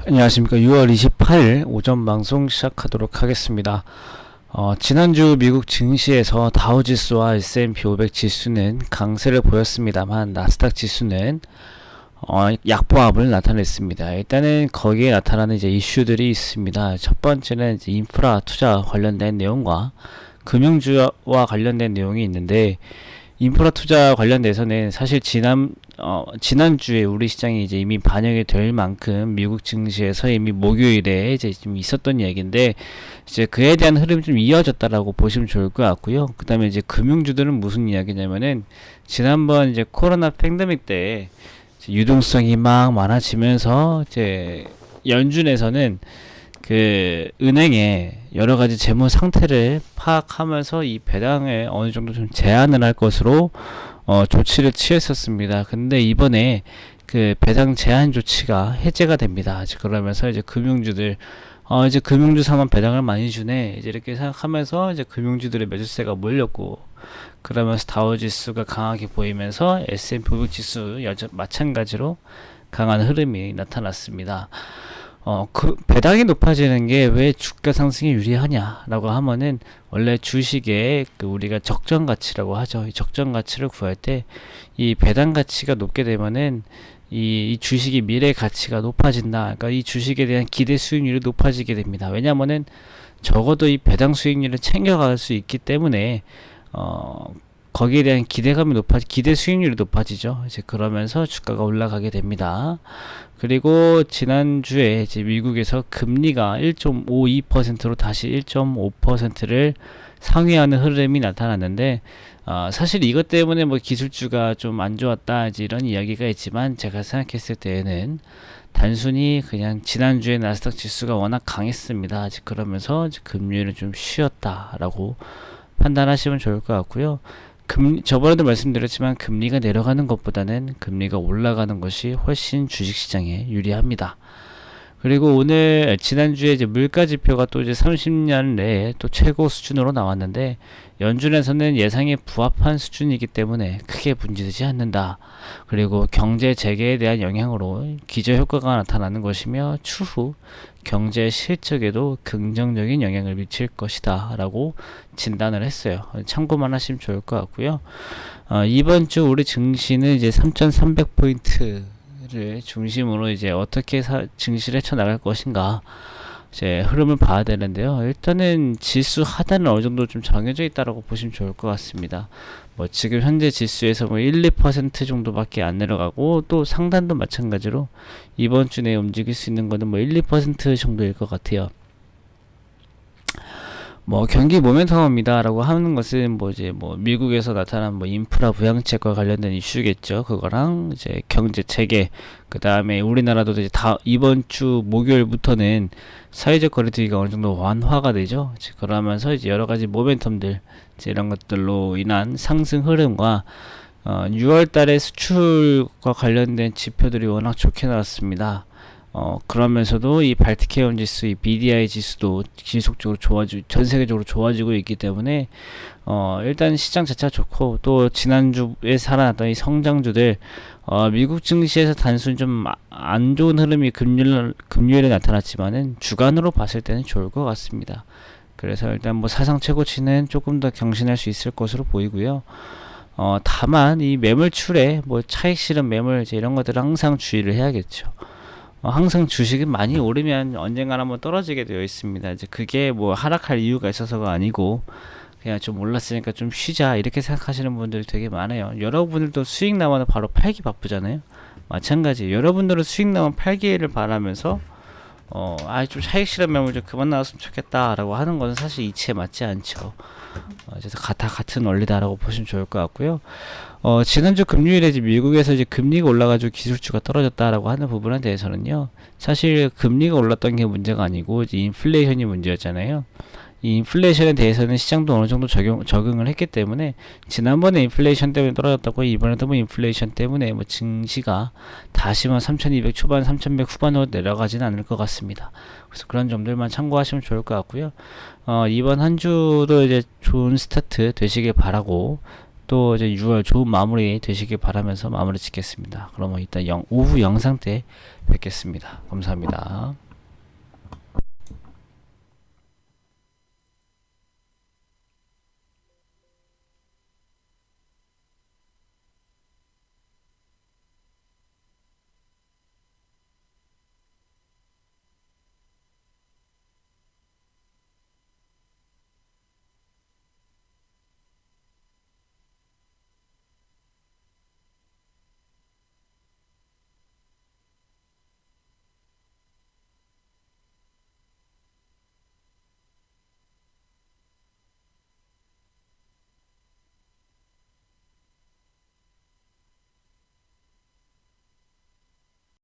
안녕하십니까. 6월 28일 오전 방송 시작하도록 하겠습니다. 어, 지난주 미국 증시에서 다우지수와 S&P 500 지수는 강세를 보였습니다만 나스닥 지수는 어, 약보합을 나타냈습니다. 일단은 거기에 나타나는 이제 이슈들이 있습니다. 첫 번째는 이제 인프라 투자 관련된 내용과 금융주와 관련된 내용이 있는데 인프라 투자 관련돼서는 사실 지난 어, 지난주에 우리 시장이 이제 이미 반영이 될 만큼 미국 증시에서 이미 목요일에 이제 좀 있었던 이야기인데 이제 그에 대한 흐름이 좀 이어졌다라고 보시면 좋을 것 같고요. 그 다음에 이제 금융주들은 무슨 이야기냐면은 지난번 이제 코로나 팬데믹 때 유동성이 막 많아지면서 이제 연준에서는 그 은행의 여러 가지 재무 상태를 파악하면서 이 배당에 어느 정도 좀 제한을 할 것으로 어, 조치를 취했었습니다. 근데 이번에 그 배당 제한 조치가 해제가 됩니다. 그러면서 이제 금융주들 어 이제 금융주사만 배당을 많이 주네 이제 이렇게 생각하면서 이제 금융주들의 매수세가 몰렸고 그러면서 다우지수가 강하게 보이면서 S&P 500 지수 마찬가지로 강한 흐름이 나타났습니다. 어, 그 배당이 높아지는 게 왜 주가 상승에 유리하냐라고 하면은 원래 주식에 그 우리가 적정 가치라고 하죠. 이 적정 가치를 구할 때 이 배당 가치가 높게 되면은 이, 이 주식의 미래 가치가 높아진다. 그러니까 이 주식에 대한 기대 수익률이 높아지게 됩니다. 왜냐면은 적어도 이 배당 수익률을 챙겨갈 수 있기 때문에 어 거기에 대한 기대감이 높아 기대 수익률이 높아지죠. 이제 그러면서 주가가 올라가게 됩니다. 그리고 지난주에 이제 미국에서 금리가 1.52%로 다시 1.5%를 상회하는 흐름이 나타났는데 어, 사실 이것 때문에 뭐 기술주가 좀 안 좋았다 이제 이런 이야기가 있지만 제가 생각했을 때에는 단순히 그냥 지난주에 나스닥 지수가 워낙 강했습니다. 이제 그러면서 금리를 좀 쉬었다라고 판단하시면 좋을 것 같고요. 금 저번에도 말씀드렸지만 금리가 내려가는 것보다는 금리가 올라가는 것이 훨씬 주식시장에 유리합니다. 그리고 오늘 지난주에 이제 물가 지표가 또 이제 30년 내에 또 최고 수준으로 나왔는데 연준에서는 예상에 부합한 수준이기 때문에 크게 문제되지 않는다. 그리고 경제 재개에 대한 영향으로 기저 효과가 나타나는 것이며 추후 경제 실적에도 긍정적인 영향을 미칠 것이다라고 진단을 했어요. 참고만 하시면 좋을 것 같고요. 어, 이번 주 우리 증시는 이제 3,300 포인트 를 중심으로 이제 어떻게 사, 증시를 헤쳐나갈 것인가 이제 흐름을 봐야 되는데요. 일단은 지수 하단은 어느 정도 좀 정해져 있다라고 보시면 좋을 것 같습니다. 뭐 지금 현재 지수에서 뭐 1, 2% 정도밖에 안 내려가고 또 상단도 마찬가지로 이번 주 내에 움직일 수 있는 거는 뭐 1, 2% 정도일 것 같아요. 뭐 경기 모멘텀입니다라고 하는 것은 뭐 이제 뭐 미국에서 나타난 뭐 인프라 부양책과 관련된 이슈겠죠. 그거랑 이제 경제 체계 그 다음에 우리나라도 이제 다 이번 주 목요일부터는 사회적 거리두기가 어느 정도 완화가 되죠. 이제 그러면서 이제 여러 가지 모멘텀들 이제 이런 것들로 인한 상승 흐름과 어, 6월 달에 수출과 관련된 지표들이 워낙 좋게 나왔습니다. 어, 그러면서도 이 발트케온 지수, 이 BDI 지수도 지속적으로 좋아지고, 전 세계적으로 좋아지고 있기 때문에, 어, 일단 시장 자체가 좋고, 또 지난주에 살아났던 이 성장주들, 어, 미국 증시에서 단순 좀안 좋은 흐름이 금요일, 금요일에 나타났지만은, 주간으로 봤을 때는 좋을 것 같습니다. 그래서 일단 뭐 사상 최고치는 조금 더 경신할 수 있을 것으로 보이고요. 어, 다만 이 매물출에 뭐 차익 실현 매물 이제 이런 것들 항상 주의를 해야겠죠. 어, 항상 주식이 많이 오르면 언젠가 한번 떨어지게 되어 있습니다. 이제 그게 뭐 하락할 이유가 있어서가 아니고 그냥 좀 올랐으니까 좀 쉬자 이렇게 생각하시는 분들이 되게 많아요. 여러분들도 수익 나면 바로 팔기 바쁘잖아요. 마찬가지. 여러분들은 수익 나면 팔기를 바라면서 어, 아, 좀 차익 실현 매물 좀 그만 나왔으면 좋겠다라고 하는 것은 사실 이치에 맞지 않죠. 어, 그래서 다 같은 원리다라고 보시면 좋을 것 같고요. 어, 지난주 금요일에 이제 미국에서 이제 금리가 올라가지고 기술주가 떨어졌다라고 하는 부분에 대해서는요, 사실 금리가 올랐던 게 문제가 아니고 인플레이션이 문제였잖아요. 이 인플레이션에 대해서는 시장도 어느 정도 적용, 적응을 했기 때문에 지난번에 인플레이션 때문에 떨어졌다고 이번에도 뭐 인플레이션 때문에 뭐 증시가 다시 뭐3200 초반 3100 후반으로 내려가지는 않을 것 같습니다. 그래서 그런 점들만 참고하시면 좋을 것 같고요. 어, 이번 한 주도 이제 좋은 스타트 되시길 바라고 또 이제 6월 좋은 마무리 되시길 바라면서 마무리 짓겠습니다. 그러면 이따 영, 오후 영상 때 뵙겠습니다. 감사합니다.